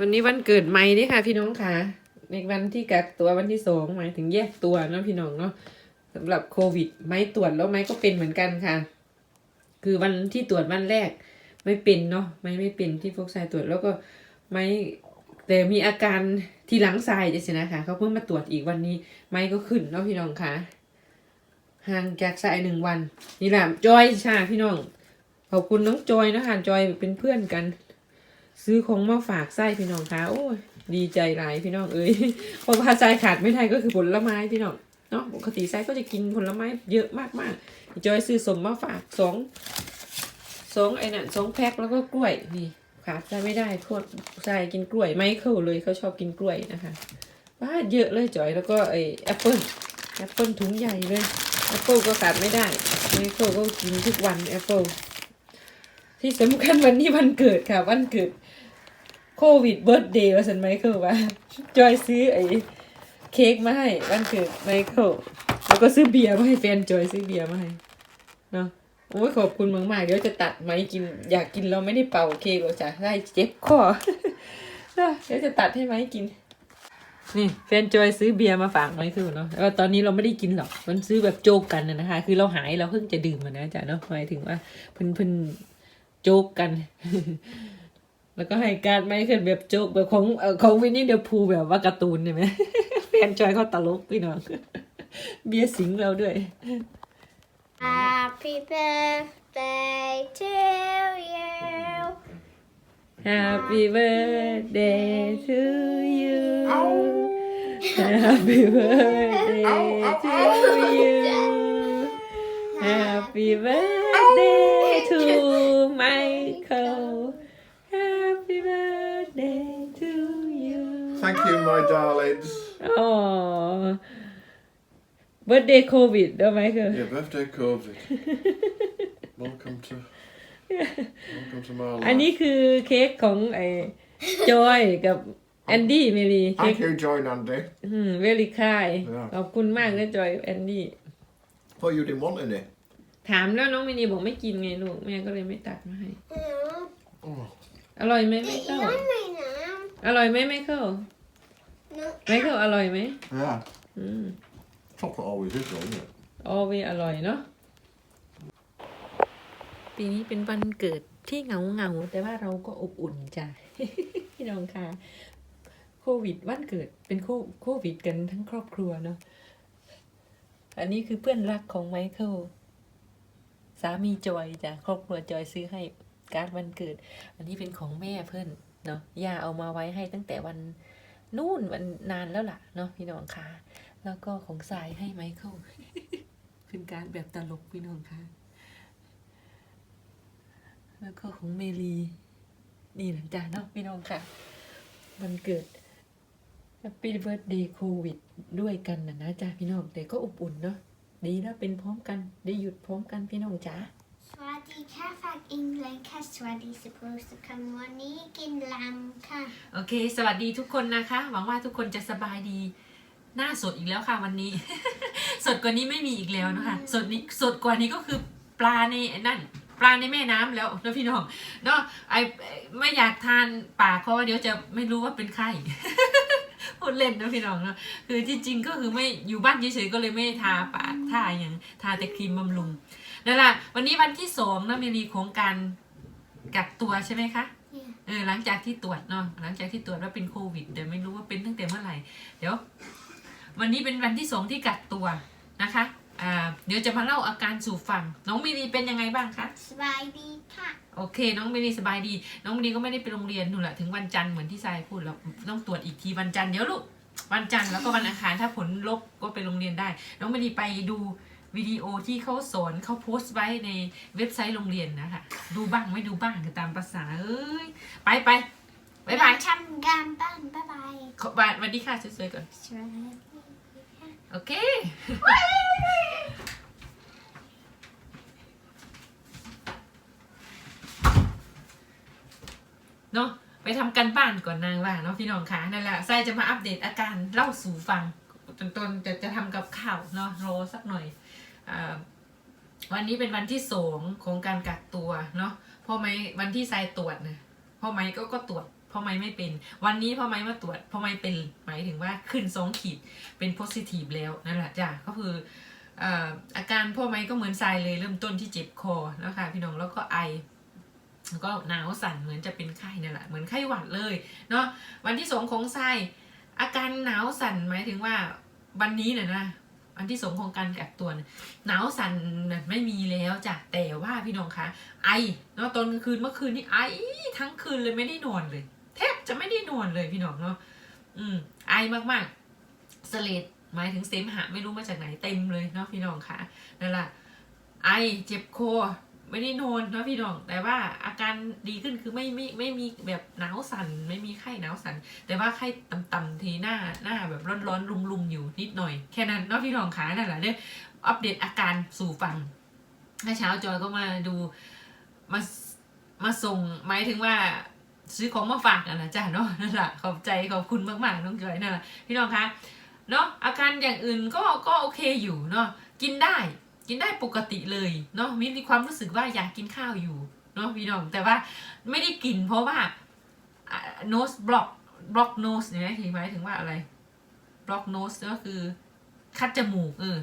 วันนี้วันเกิดไม่นี่ค่ะพี่น้องค่ะ ในวันที่กักตัววันที่สองหมายถึงแยกตัวเนาะพี่น้องเนาะสำหรับโควิด ไม่ตรวจแล้วไม่ก็เป็นเหมือนกันค่ะ คือวันที่ตรวจวันแรก ไม่เป็นเนาะไม่ไม่เป็นที่พวกชายตรวจแล้วก็ไม่แต่มีอาการทีหลังทรายจะสินะคะเขาเพิ่งมาตรวจอีกวันนี้ ไม่ก็ขึ้นเนาะพี่น้องค่ะห่างจากทรายหนึ่งวัน นี่แหละจอยชาพี่น้องขอบคุณน้องจอยนะคะจอยเป็นเพื่อนกัน ซื้อของมาฝากไส้พี่น้องคะโอ้ยดีใจหลายพี่น้องเอ้ยเพราะว่าไส้ขาดไม่ได้ก็คือผลไม้พี่น้องเนาะปกติไส้ก็จะกินผลไม้เยอะมากๆจอยซื้อสมมาฝากสองสองไอ้นั่นสองแพ็คแล้วก็กล้วยนี่ขาดไส้ไม่ได้โคตรไส้กินกล้วยไม่เข้าเลยเขาชอบกินกล้วยนะคะว้าเยอะเลยจอยแล้วก็ไอ้แอปเปิ้ลแอปเปิ้ลถุงใหญ่เลยแอปเปิ้ลก็ขาดไม่ได้ไม่เข้าก็กินทุกวันแอปเปิ้ลที่สำคัญวันนี้วันเกิดค่ะ วันเกิด โควิดเบิร์ดเดย์ว่าสันไมเคิลว่าจอยซื้อไอ้เค้กมาให้วันเกิดไมเคิลแล้วก็ซื้อเบียร์มาให้แฟนจอยซื้อเบียร์มาให้เนาะโอ้ยขอบคุณมากๆเดี๋ยวจะตัดไหมกิน อยากกินเราไม่ได้เป่าเค้กหรอจ้ะได้เจ็บคอเดี๋ยวจะตัดให้ไหมกิน นี่แฟนจอยซื้อเบียร์มาฝากไมเคิลเนาะแล้วตอนนี้เราไม่ได้กินหรอก มันซื้อแบบโจกกันนะนะคะ คือเราหายเราเพิ่งจะดื่มมันนะจ๊ะเนาะหมายถึงว่าเพิ่นเพิ่นโจกกัน แล้วก็ให้การไม่ขึ้นแบบโจกแบบของเอ่อของวินนี่เดอะพูแบบว่าการ์ตูนใช่ไหมแฟนจอยเขาตลกพี่น้อง เบียร์สิงเราด้วย Happy birthday to you. Happy birthday to you Happy birthday to you Happy birthday to Michael Thank you, my darlings. อ๋อ birthday COVID ได้ไหมคือ Yeah, birthday COVID. welcome to welcome to my life. อันนี้คือเค้กของไอ้จอยกับแอนดี้เมลีเค้ก Thank you, Joy and Andy. อืมเวลิคาย Yeah. ขอบคุณมากนะจอยแอนดี้ Thought you didn't want any. ถามแล้วน้องเมลีบอกไม่กินไงลูก แม่ก็เลยไม่ตัดมาให้ No, 哦อร่อยไหมไม่ you เข้า on me now. อร่อยไหมไม่เข้า No, ไม่เข้าอร่อยไหม Yeah. อืม Chocolate always is, though, isn't it? ออเวอร่อยเนาะ ปีนี้เป็นวันเกิดที่เหงาเงาๆแต่ว่าเราก็อบอุ่นจ้ะ พี่น้องค่ะ โควิดวันเกิดเป็นโคโควิดกันทั้งครอบครัวเนาะ อันนี้คือเพื่อนรักของไมเคิล สามีจอยจ้ะ ครอบครัวจอยซื้อให้การดวันเกิด อันนี้เป็นของแม่เพื่อนเนาะ ย่าเอามาไว้ให้ตั้งแต่วัน นู่นวันนานแล้วล่ะเนาะพี่น้องค่ะแล้วก็ของสายให้ไมเคิลเป็นการแบบตลกพี่น้องค่ะแล้วก็ของเมลีนี่นะจ้าเนาะพี่น้องค่ะมันเกิด Happy Birthday โควิดด้วยกันนะนะจ้าพี่น้องแต่ก็อบอุ่นเนาะดีแล้วเป็นพร้อมกันได้หยุดพร้อมกันพี่น้องจ้า Swaddy Kafak England ka Swaddy supposed to come one in lamb ka. โอเค สวัสดีทุกคนนะคะ หวังว่าทุกคนจะสบายดี หน้าสดอีกแล้วค่ะวันนี้ สดกว่านี้ไม่มีอีกแล้วนะคะ สดนี้สดกว่านี้ก็คือปลาในนั่น ปลาในแม่น้ำแล้วนะพี่น้องเนาะไอไม่อยากทานปลาเพราะว่าเดี๋ยวจะไม่รู้ว่าเป็นไข้พูดเล่นนะพี่น้องเนาะคือที่จริงก็คือไม่อยู่บ้านเฉยๆก็เลยไม่ทาปากทาอย่างทาแต่ครีมบำรุง นั่นแหละวันนี้วันที่สองนะเมรีของการกักตัวใช่ไหมคะ Yeah. เออหลังจากที่ตรวจเนาะหลังจากที่ตรวจว่าเป็นโควิดแต่ไม่รู้ว่าเป็นตั้งแต่เมื่อไหร่เดี๋ยว วันนี้เป็นวันที่สองที่กักตัวนะคะอ่าเดี๋ยวจะมาเล่าอาการสู่ฟัง น้องมินีเป็นยังไงบ้างคะ Swaddy cat. โอเค น้องมินีสบายดี น้องมินีก็ไม่ได้ไปโรงเรียนนู่นแหละถึงวันจันทร์เหมือนที่ทรายพูดแล้วต้องตรวจอีกทีวันจันทร์เดี๋ยวลูกวันจันทร์แล้วก็วันอังคารถ้าผลลบก็ไปโรงเรียนได้ น้องมินีไปดู วิดีโอที่เขาสอนเขาโพสต์ไว้ในเว็บไซต์โรงเรียนนะคะ ดูบ้างไม่ดูบ้างก็ตามภาษาเอ้ย ไปไปบายบาย Cham gam ban. Bye bye. ขอสวัสดีค่ะสวยๆก่อน Swaddy. โอเค เนาะไปทำกันบ้านก่อนนางว่าเนาะพี่น้องคะนั่นแหละไซจะมาอัปเดตอาการเล่าสู่ฟัง ตนตนจะจะทำกับข้าวเนาะรอสักหน่อยอวันนี้เป็นวันที่สองของการกักตัวเนาะพ่อไหมวันที่ไซตรวจนะพ่อไหมก็ก็ตรวจพ่อไม้ไม่เป็น วันนี้พ่อไม้มาตรวจพ่อไม้เป็นหมายถึงว่าขึ้นสองขีดเป็นโพซิทีฟแล้วนั่นแหละจ้ะก็คืออาการพ่อไม้ก็เหมือนทรายเลยเริ่มต้นที่เจ็บคอแล้วค่ะพี่น้องแล้วก็ไอแล้วก็หนาวสั่นเหมือนจะเป็นไข้นั่นแหละเหมือนไข้หวัดเลยเนาะวันที่สองของทรายอาการหนาวสั่นหมายถึงว่า วันนี้น่ะนะวันที่สองของการกักตัวหนาวสั่นน่ะไม่มีแล้วจ้ะแต่ว่าพี่น้องคะไอเนาะตอนกลางคืนเมื่อคืนนี่ไอทั้งคืนเลยไม่ได้นอนเลย แทบจะไม่ได้นอนเลยพี่น้องเนาะอืมไอมากๆสเลดหมายถึงเสมหะไม่รู้มาจากไหนเต็มเลยเนาะพี่น้องคะนั่นแหละไอเจ็บคอ ไม่ได้นอนนะพี่น้อง แต่ว่าอาการดีขึ้นคือไม่ไม่ไม่มีแบบหนาวสัน่นไม่มีไข้หนาวสัน่นแต่ว่าไข้ต่ำๆทีหน้าหน้าแบบร้อนๆลุมๆอยู่นิดหน่อย แค่นั้นเนาะพี่น้องขานั่นแหละเนี่ยอัปเดตอาการสู่ฟังเมื่อเช้าจอยก็มาดูมามาส่งหมายถึงว่าซื้อของมาฝากนนะจ้ะเนาะนั่นแหละขอบใจขอบคุณมากๆน้องจอยนั่นแหละพี่น้องคะเนาะอาการอย่างอื่นก็ก็โอเคอยู่เนาะกินได้ กินได้ปกติเลยเนาะมีความรู้สึกว่าอยากกินข้าวอยู่เนาะพี่น้องแต่ว่าไม่ได้กินเพราะว่า nose block block nose เนี่ยหมายถึงว่าอะไร block nose ก็คือคัดจมูกเออ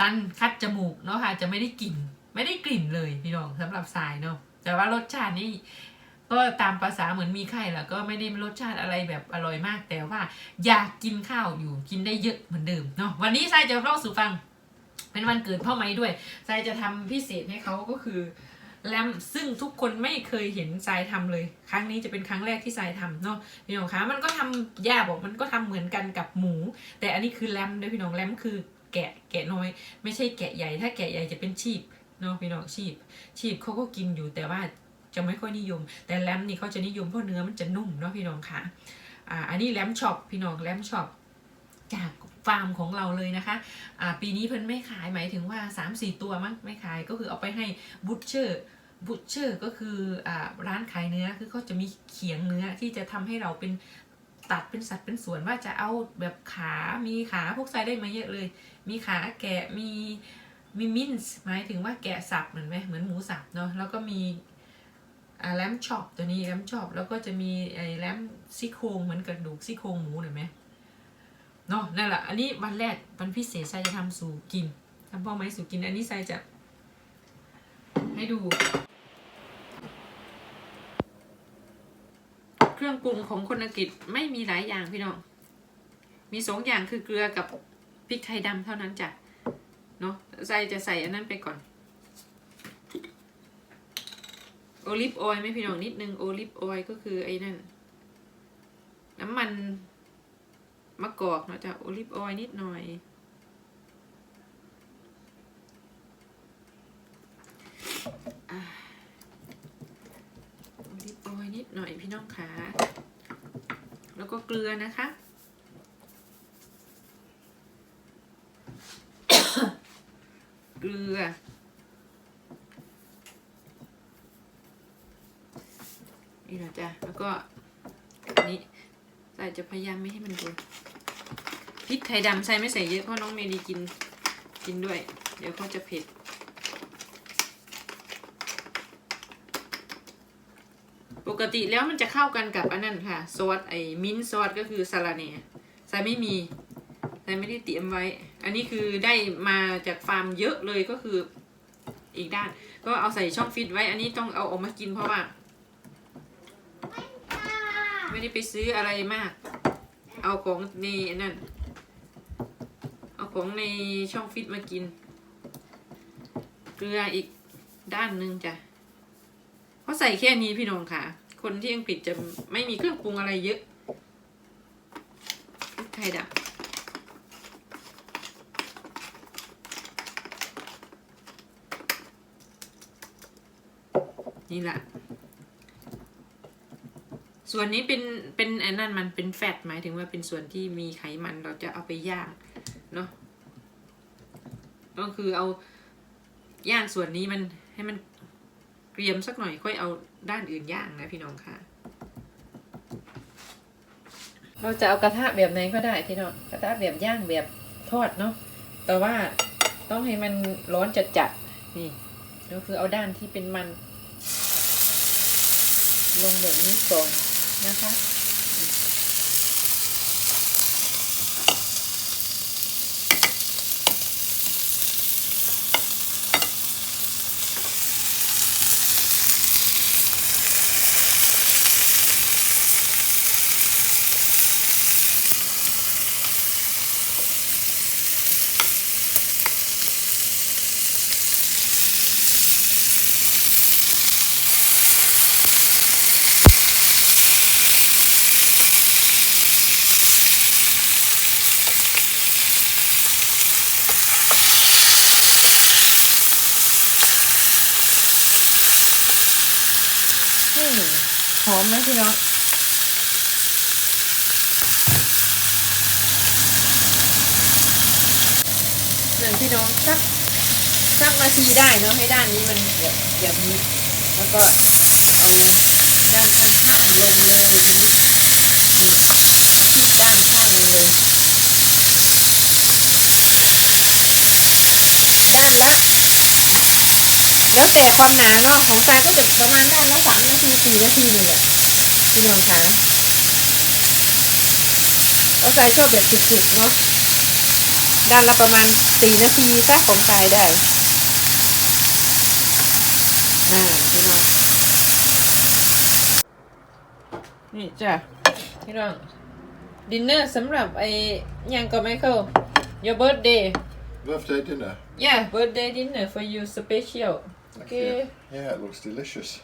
ตันคัดจมูกเนาะค่ะจะไม่ได้กลิ่นไม่ได้กลิ่นเลยพี่น้องสำหรับสายเนาะแต่ว่ารสชาตินี่ก็ตามภาษาเหมือนมีไข้แหละก็ไม่ได้รสชาติอะไรแบบอร่อยมาก แต่ว่าอยากกินข้าวอยู่กินได้เยอะเหมือนเดิมเนาะวันนี้ทรายจะเล่าสู่ฟัง เป็นวันเกิดพ่อไม้ด้วยทรายจะทำพิเศษให้เขาก็คือแรมซึ่งทุกคนไม่เคยเห็นทรายทำเลย ครั้งนี้จะเป็นครั้งแรกที่ทรายทำเนาะพี่น้องคะมันก็ทำย่าบอกมันก็ทำเหมือนกันกับหมู แต่อันนี้คือแรมด้วยพี่น้องแรมคือแกะแกะน้อย ไม่ใช่แกะใหญ่ ถ้าแกะใหญ่จะเป็นชีพเนาะพี่น้องชีพ ชีพเขาก็กินอยู่แต่ว่าจะไม่ค่อยนิยม แต่แรมนี่เขาจะนิยมเพราะเนื้อมันจะนุ่มเนาะพี่น้องคะอ่าอันนี้แรมช็อปพี่น้องแรมช็อป จากฟาร์มของเราเลยนะคะอ่าปีนี้เพิ่นไม่ขายหมายถึงว่า 3 4 ตัวมั้งไม่ขายก็คือเอาไปให้บูชเชอร์บูชเชอร์ก็คืออร้านขายเนื้อคือเขาจะมีเขียงเนื้อที่จะทำให้เราเป็นตัดเป็นสัดเป็นส่วนว่าจะเอาแบบขา มีขาพวกไซได้มาเยอะเลย มีขาแกะ มีมีมินส์หมายถึงว่าแกะสับเหมือนไหมเหมือนหมูสับเนาะ แล้วก็มีแลมช็อปตัวนี้แลมช็อปแล้วก็จะมีไอ้แลมซี่โครงเหมือนกระดูกซี่โครงหมูเห็นไหม เนาะนั่นแหละอันนี้วันแรกวันพิเศษไซจะทำสู่กินทำพ่อไม้สู่กิน อันนี้ไซจะให้ดู เครื่องปรุงของคนอังกฤษไม่มีหลายอย่างพี่น้องมีสองอย่างคือเกลือกับพริกไทยดำเท่านั้นจ้ะเนาะไซจะใส่อันนั้นไปก่อน โอลิฟออยล์ไหมพี่น้องนิดนึงโอลิฟออยล์ก็คือไอ้นั่น น้ำมัน มะกอกเนาะจ้ะโอลิฟออยล์นิดหน่อยอโอลิฟออยล์นิดหน่อยพี่น้องขา แล้วก็เกลือนะคะเกลือ นี่นะจ๊ะ แล้วก็ ใส่จะพยายามไม่ให้มันโดนพริกไทยดำใส่ไม่ใส่เยอะเพราะน้องเมลีกินกินด้วย เดี๋ยวเขาจะเผ็ดปกติแล้วมันจะเข้ากันกับอันนั้นค่ะซอสไอ้มิ้นซอสก็คือซาลาเน่ใส่ไม่มีใส่ไม่ได้เตรียมไว้ อันนี้คือได้มาจากฟาร์มเยอะเลยก็คืออีกด้าน ก็เอาใส่ช่องฟิตไว้ อันนี้ต้องเอาออกมากินเพราะว่า ไม่ได้ไปซื้ออะไรมาก เอาของในนั่น เอาของในช่องฟิตมากิน เกลืออีกด้านหนึ่งจ้ะเขาใส่แค่นี้พี่น้องค่ะ คนที่อังกฤษจะไม่มีเครื่องปรุงอะไรเยอะพริกไทยดำนี่แหละ ส่วนนี้เป็นเป็นไอ้นั่นมันเป็นแฟตหมายถึงว่าเป็นส่วนที่มีไขมันเราจะเอาไปย่างเนาะก็คือเอาย่างส่วนนี้มันให้มันเกรียมสักหน่อยค่อยเอาด้านอื่นย่างนะพี่น้องค่ะ เราจะเอากระทะแบบไหนก็ได้ที่น้องกระทะแบบย่างแบบทอดเนาะแต่ว่าต้องให้มันร้อนจัดๆนี่ก็คือเอาด้านที่เป็นมัน ลงแบบนี้ก่อน นะ หอมไหมพี่น้องหนึ่งพี่น้องสักสักนาทีได้เนาะให้ด้านนี้มันแบบแบบนี้ แล้วก็เอาด้านข้างๆลงเลยนี้นี่ที่ด้านข้างเลย ด้านละ แล้วแต่ความหนาเนาะของทรายก็จะประมาณด้านละสามนาทีสี่นาทีนี่แหละพี่น้องคะเอาทรายชอบแบบสุกๆเนาะด้านละประมาณสี่นาทีซะของทรายได้อ่าพี่น้องนี่จ้ะพี่น้องดินเนอร์สำหรับไอ้ยังก็ไม่เข้า your birthday Birthday dinner. yeah birthday dinner for you special okay Yeah, it looks delicious.